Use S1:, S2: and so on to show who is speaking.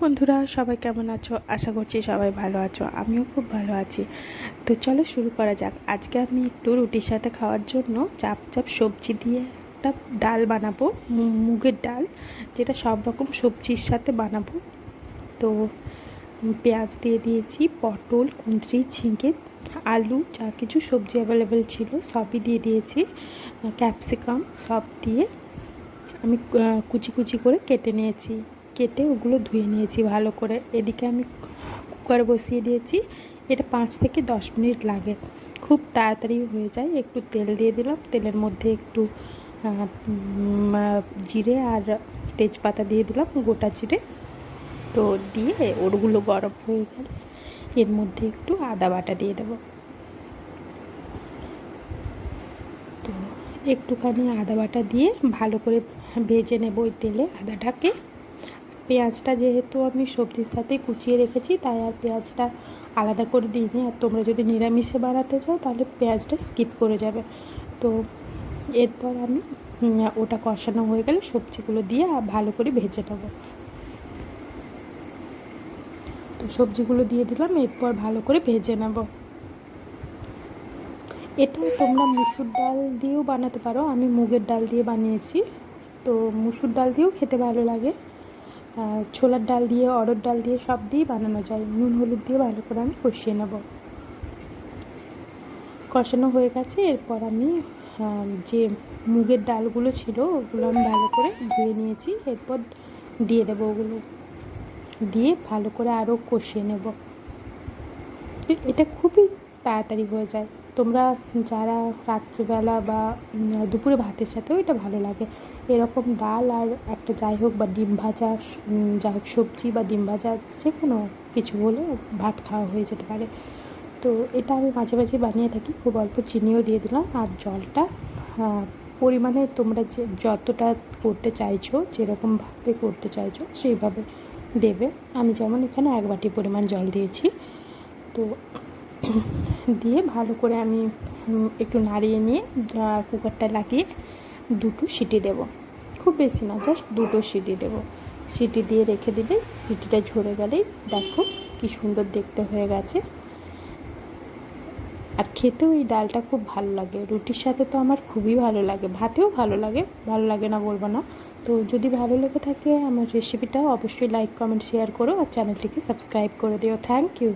S1: বন্ধুরা, সবাই কেমন আছো? আশা করছি সবাই ভালো আছো। আমিও খুব ভালো আছি। তো চলো শুরু করা যাক। আজকে আমি একটু রুটির সাথে খাওয়ার জন্য চাপ চাপ সবজি দিয়ে একটা ডাল বানাবো মুগের ডাল, যেটা সব রকম সবজির সাথে বানাবো। তো পেঁয়াজ দিয়ে দিয়েছি, পটল, কুঁদরি, ঝিঙে, আলু, যা কিছু সবজি অ্যাভেলেবেল ছিল, সবই দিয়ে দিয়েছি। ক্যাপসিকাম সব দিয়ে আমি কুচি কুচি করে কেটে নিয়েছি। কেটে ওগুলো ধুয়ে নিয়েছি ভালো করে। এদিকে আমি কুকার বসিয়ে দিয়েছি। এটা পাঁচ থেকে দশ মিনিট লাগে। খুব তাড়াতাড়ি হয়ে যায়। একটু তেল দিয়ে দিলাম। তেলের মধ্যে একটু জিরে আর তেজপাতা দিয়ে দিলাম গোটা জিরে। তো দিয়ে ওরগুলো গরম হয়ে গেলে এর মধ্যে একটু আদা বাটা দিয়ে দেবো। তো একটুখানি আদা বাটা দিয়ে ভালো করে ভেজে নেব ওই তেলে আদাটাকে। পেঁয়াজটা যেহেতু আমি সবজির সাথে কুচিয়ে রেখেছি, তাই আর পেঁয়াজটা আলাদা করে দিইনি। আর তোমরা যদি নিরামিষে বানাতে চাও, তাহলে পেঁয়াজটা স্কিপ করে যাবে। তো এরপর আমি ওটা কষানো হয়ে গেলে সবজিগুলো দিয়ে ভালো করে ভেজে নেব। তো সবজিগুলো দিয়ে দিলাম, এরপর ভালো করে ভেজে নেব। এটা তোমরা মুসুর ডাল দিয়েও বানাতে পারো। আমি মুগের ডাল দিয়ে বানিয়েছি। তো মুসুর ডাল দিয়েও খেতে ভালো লাগে। ছোলার ডাল দিয়ে অরড় ডাল দিয়ে সব দিয়েই বানানো যায়। নুন, হলুদ দিয়ে ভালো করে আমি কষিয়ে নেব। কষানো হয়ে গেছে। এরপর আমি যে মুগের ডালগুলো ছিল, ওগুলো আমি ভালো করে ধুয়ে নিয়েছি। এরপর দিয়ে দেবো ওগুলো। দিয়ে ভালো করে আরও কষিয়ে নেব। এটা খুবই তাড়াতাড়ি হয়ে যায়। তোমরা যারা রাত্রিবেলা বা দুপুরে ভাতের সাথেও এটা ভালো লাগে। এরকম ডাল আর একটা যাই হোক বা ডিম ভাজা যাই হোক সবজি বা ডিম ভাজা যে কোনো কিছু হলে ভাত খাওয়া হয়ে যেতে পারে। তো এটা আমি মাঝে মাঝে বানিয়ে থাকি, খুব অল্প চিনিও দিয়ে দিলাম। আর জলটা পরিমাণে তোমরা যে যতটা করতে চাইছো যেরকমভাবে করতে চাইছো, সেইভাবে দেবে। আমি যেমন এখানে এক বাটি পরিমাণ জল দিয়েছি। তো দিয়ে ভালো করে আমি একটু নাড়িয়ে নিয়ে কুকারটা লাগিয়ে দুটো সিটি দেব। খুব বেশি না জাস্ট দুটো সিটি দেব। সিটি দিয়ে রেখে দিলে সিটিটা ঝরে গেলেই দেখো কি সুন্দর দেখতে হয়ে গেছে। আর খেতেও এই ডালটা খুব ভালো লাগে। রুটির সাথে তো আমার খুবই ভালো লাগে। ভাতেও ভালো লাগে ভালো লাগে না বলব না। তো যদি ভালো লেগে থাকে আমার রেসিপিটা অবশ্যই লাইক কমেন্ট শেয়ার করো আর চ্যানেলটিকে সাবস্ক্রাইব করে দিও। Thank you